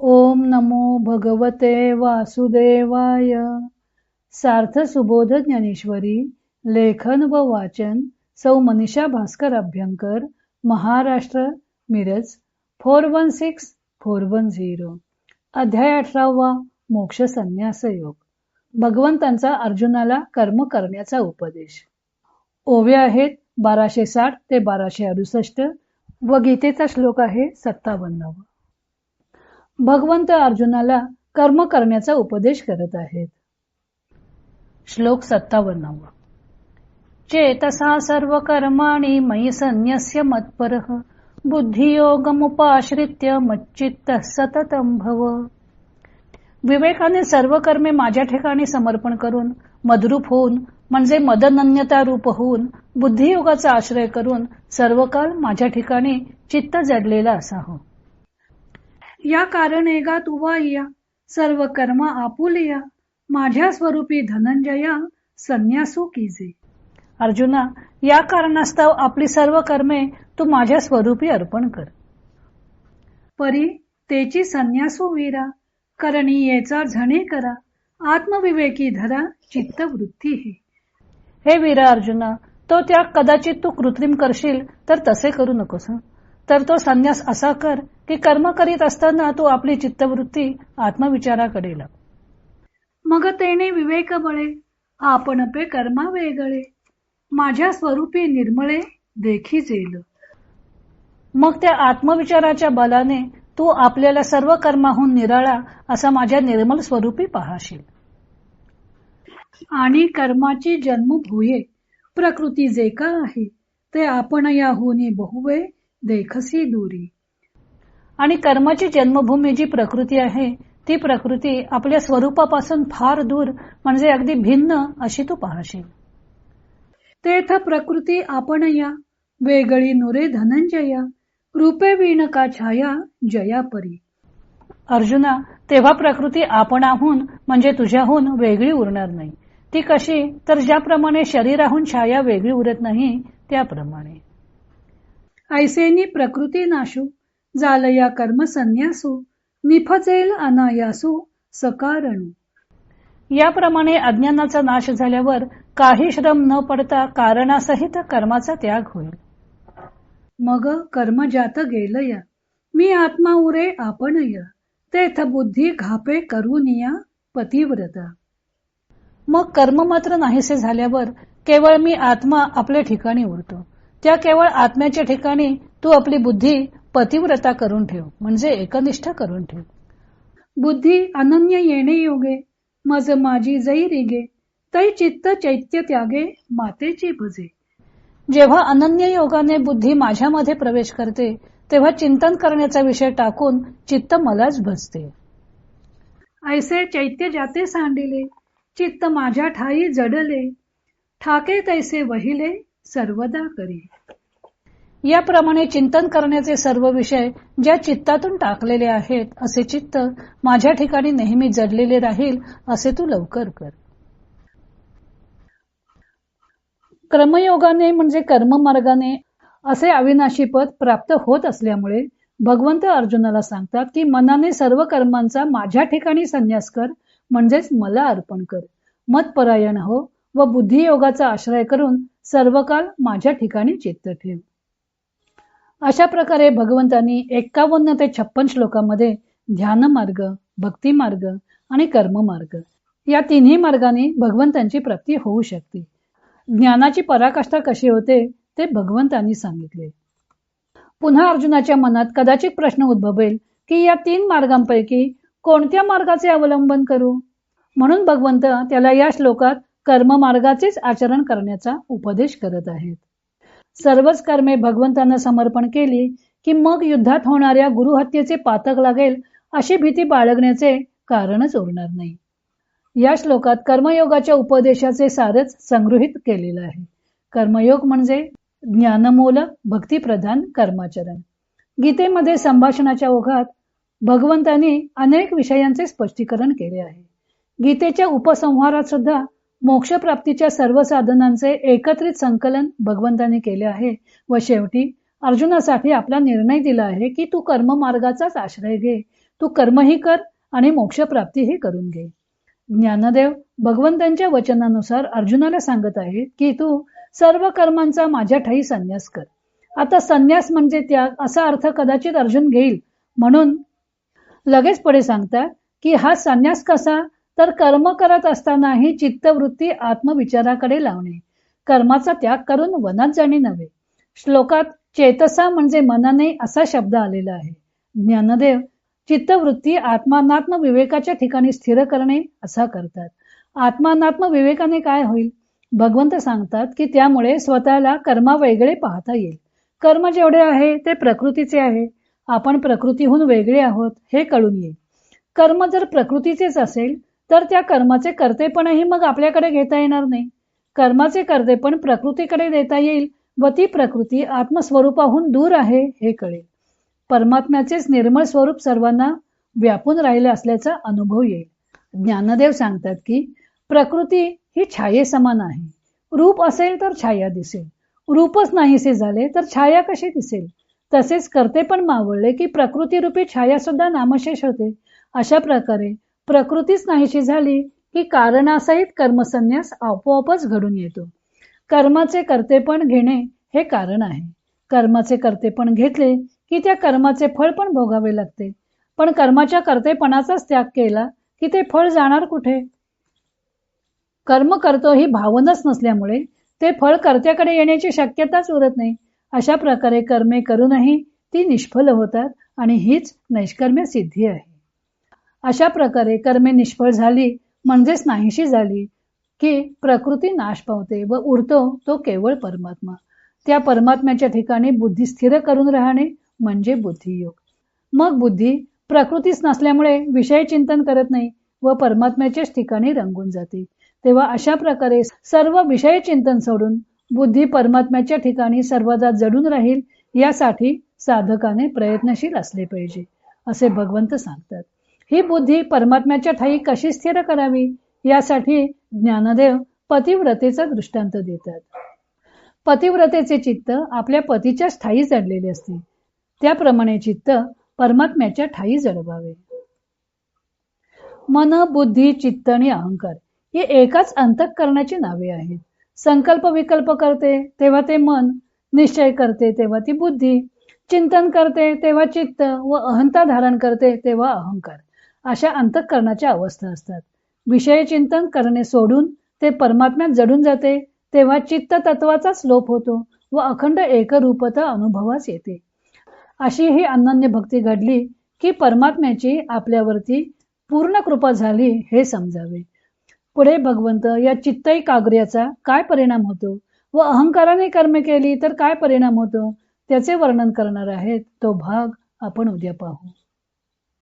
ओम नमो भगवते वासुदेवाय. सार्थ सुबोध ज्ञानेश्वरी लेखन व वाचन सौ Manisha Bhaskar Abhyankar Maharashtra Miraj four one six four one zero. अध्याय अठरावा मोक्ष संन्यास योग भगवंतांचा अर्जुनाला कर्म करण्याचा उपदेश. ओवे आहेत बाराशे साठ ते बाराशे अडुसष्ट व गीतेचा श्लोक आहे सत्तावन्नवा. भगवंत अर्जुनाला कर्म करण्याचा उपदेश करत आहेत. श्लोक सत्तावन्नावा. चेतसा सर्व कर्माणी मयी संन्यस्य मत्पर बुद्धियोगमुपाश्रित्य मच्चित्त सततम भव. विवेकाने सर्व कर्मे माझ्या ठिकाणी समर्पण करून मदरूप होऊन म्हणजे मदनन्यता रूप होऊन बुद्धियोगाचा आश्रय करून सर्व काळ माझ्या ठिकाणी चित्त जडलेला असा हो या कारणे गा तुवाया सर्व कर्म आपुलिया माझ्या स्वरूपी धनंजया संन्यासू कीजे अर्जुना या कारणास्तव आपली सर्व कर्मे तू माझ्या स्वरूपी अर्पण कर. परी तेची संन्यासू वीरा. करणीयेचा झणे करा. आत्मविवेकी धरा चित्तवृत्ती ही. हे वीरा अर्जुना तो त्याग कदाचित तू कृत्रिम करशील तर तसे करू नकोस तर तो संन्यास असा कर की कर्म करीत असताना तू आपली चित्तवृत्ती आत्मविचाराकडे लाव. मग तेने विवेक बळे आपण पे कर्मा वेगळे माझ्या स्वरूपी निर्मळे देखी जेल. मग त्या आत्मविचाराच्या बलाने तू आपल्याला सर्व कर्माहून निराळा असा माझ्या निर्मल स्वरूपी पाहाशील. आणि कर्माची जन्मभूये प्रकृती जे का आहे ते आपण याहून बहुवे देखसी दूरी। आणि कर्माची जन्मभूमी जी प्रकृती आहे ती प्रकृती आपल्या स्वरूपापासून फार दूर म्हणजे अगदी भिन्न अशी तू पाहशील. तेथ प्रकृती आपण या वेगळी नुरे धनंजया रूपे विण का छाया जया परी। अर्जुना तेव्हा प्रकृती आपणाहून म्हणजे तुझ्याहून वेगळी उरणार नाही. ती कशी? तर ज्याप्रमाणे शरीराहून छाया वेगळी उरत नाही त्याप्रमाणे. ऐसेनी प्रकृती नाशू जालया कर्म संन्यासू निफचेल अनायासू सकारणू याप्रमाणे अज्ञानाचा नाश झाल्यावर काही श्रम न पडता कारणासहित कर्माचा त्याग होईल. मग कर्म जात गेलया. मी आत्मा उरे आपण या तेथ बुद्धी घापे करून या पतिव्रता. मग कर्म मात्र नाहीसे झाल्यावर केवळ मी आत्मा आपल्या ठिकाणी उरतो. त्या केवळ आत्म्याच्या ठिकाणी तू आपली बुद्धी पतिव्रता करून ठेव म्हणजे एकनिष्ठ करून ठेव. बुद्धी अनन्य येणे योगे मज माझी जै रिगे तै चित्त चैत्य त्यागे मातेची भजे. जेव्हा अनन्य योगाने बुद्धी माझ्यामध्ये प्रवेश करते तेव्हा चिंतन करण्याचा विषय टाकून चित्त मलाच भजते ऐसे चैत्य जाते सांडिले चित्त माझ्या ठाई जडले ठाके तैसे वहिले सर्वदा करी याप्रमाणे चिंतन करण्याचे सर्व विषय ज्या चित्तातून टाकलेले आहेत असे चित्त माझ्या ठिकाणी नेहमी जडलेले राहील असे तू लवकर कर. क्रमयोगाने म्हणजे कर्ममार्गाने असे अविनाशी पद प्राप्त होत असल्यामुळे भगवंत अर्जुनाला सांगतात की मनाने सर्व कर्मांचा माझ्या ठिकाणी संन्यास कर म्हणजेच मला अर्पण कर. मतपरायण हो व बुद्धियोगाचा आश्रय करून सर्वकाल माझ्या ठिकाणी चित्त ठेव. अशा प्रकारे भगवंतांनी एक्कावन्न ते छप्पन श्लोकामध्ये ध्यान मार्ग भक्ती मार्ग आणि कर्म मार्ग या तिन्ही मार्गाने भगवंतांची प्राप्ती होऊ शकते. ज्ञानाची पराकाष्ठा कशी होते ते भगवंतांनी सांगितले. पुन्हा अर्जुनाच्या मनात कदाचित प्रश्न उद्भवेल की या तीन मार्गांपैकी कोणत्या मार्गाचे अवलंबन करू? म्हणून भगवंत त्याला या श्लोकात कर्म मार्गाचेच आचरण करण्याचा उपदेश करत आहेत. सर्वच कर्मे भगवंतांना समर्पण केली की मग युद्धात होणाऱ्या गुरुहत्येचे पातक लागेल अशी भीती बाळगण्याचे कारणच उरणार नाही. या श्लोकात कर्मयोगाच्या उपदेशाचे सारच संगृहित केलेलं आहे. कर्मयोग म्हणजे ज्ञानमूल भक्तिप्रधान कर्माचरण. गीतेमध्ये संभाषणाच्या ओघात भगवंतांनी अनेक विषयांचे स्पष्टीकरण केले आहे. गीतेच्या उपसंहारात सुद्धा मोक्षप्राप्तीच्या सर्व साधनांचे एकत्रित संकलन भगवंताने केले आहे व शेवटी अर्जुनासाठी आपला निर्णय दिला आहे की तू कर्म मार्गाचाच आश्रय घे. तू कर्मही कर आणि मोक्षप्राप्तीही करून घे. ज्ञानदेव भगवंतांच्या वचनानुसार अर्जुनाला सांगत आहेत की तू सर्व कर्मांचा माझ्या ठाई संन्यास कर. आता संन्यास म्हणजे त्याग असा अर्थ कदाचित अर्जुन घेईल. म्हणून लगेच पुढे सांगतात की हा संन्यास कसा? तर कर्म करत असतानाही चित्तवृत्ती आत्मविचाराकडे लावणे. कर्माचा त्याग करून वनात जाणे नव्हे. श्लोकात चेतसा म्हणजे मनाने असा शब्द आलेला आहे. ज्ञानदेव चित्तवृत्ती आत्मानात्म विवेकाच्या ठिकाणी स्थिर करणे असा करतात. आत्मानात्म विवेकाने काय होईल? भगवंत सांगतात की त्यामुळे स्वतःला कर्मा वेगळे पाहता येईल. कर्म जेवढे आहे ते प्रकृतीचे आहे. आपण प्रकृतीहून वेगळे आहोत हे कळून येईल. कर्म जर प्रकृतीचेच असेल तर त्या कर्माचे कर्तेपणही मग आपल्याकडे घेता येणार नाही. कर्माचे कर्तेपण प्रकृतीकडे देता येईल व ती प्रकृती आत्मस्वरूपाहून दूर आहे हे कळेल. परमात्म्याचेच निर्मळ स्वरूप सर्वांना व्यापून राहिले असल्याचा अनुभव येईल. ज्ञानदेव सांगतात की प्रकृती ही छाये समान आहे. रूप असेल तर छाया दिसेल. रूपच नाहीसे झाले तर छाया कशी दिसेल? तसेच करते पण मावळले की प्रकृती रूपी छाया सुद्धा नामशेष होते. अशा प्रकारे प्रकृतीच नाहीशी झाली की कारणासहित कर्मसन्यास आपोआपच घडून येतो. कर्माचे कर्तेपण घेणे हे कारण आहे. कर्माचे कर्तेपण घेतले की त्या कर्माचे फळ पण भोगावे लागते. पण कर्माच्या कर्तेपणाचाच त्याग केला की ते फळ जाणार कुठे? कर्म करतो ही भावनाच नसल्यामुळे ते फळ कर्त्याकडे येण्याची शक्यताच उरत नाही. अशा प्रकारे कर्मे करूनही ती निष्फल होतात आणि हीच नैष्कर्म्य सिद्धी आहे. अशा प्रकारे कर्मे निष्फळ झाली म्हणजेच नाहीशी झाली की प्रकृती नाश पावते व उरतो तो केवळ परमात्मा. त्या परमात्म्याच्या ठिकाणी बुद्धी स्थिर करून राहणे म्हणजे बुद्धियोग. मग बुद्धी प्रकृतीच नसल्यामुळे विषय चिंतन करत नाही व परमात्म्याच्याच ठिकाणी रंगून जाते. तेव्हा अशा प्रकारे सर्व विषय चिंतन सोडून बुद्धी परमात्म्याच्या ठिकाणी सर्वदा जडून राहील यासाठी साधकाने प्रयत्नशील असले पाहिजे असे भगवंत सांगतात. ही बुद्धी परमात्म्याच्या ठाई कशी स्थिर करावी? यासाठी ज्ञानदेव पतिव्रतेचा दृष्टांत देतात. पतिव्रतेचे चित्त आपल्या पतीच्या ठाई जडलेले असते. त्याप्रमाणे चित्त परमात्म्याच्या ठाई जडवावे. मन बुद्धी चित्त आणि अहंकार ही एकाच अंतकरणाची नावे आहेत. संकल्प विकल्प करते तेव्हा ते मन. निश्चय करते तेव्हा ती बुद्धी. चिंतन करते तेव्हा चित्त. व अहंता धारण करते तेव्हा अहंकार. अशा अंतःकरणाच्या अवस्था असतात. विषय चिंतन करणे सोडून ते परमात्म्यात जडून जाते तेव्हा चित्त तत्वाचाच लोप होतो व अखंड एकरूपता अनुभवास येते. अशी ही अनन्य भक्ती घडली की परमात्म्याची आपल्यावरती पूर्ण कृपा झाली हे समजावे. पुढे भगवंत या चित्तई काग्र्याचा काय परिणाम होतो व अहंकाराने कर्मे केली तर काय परिणाम होतो त्याचे वर्णन करणार आहेत तो भाग आपण उद्या पाहू.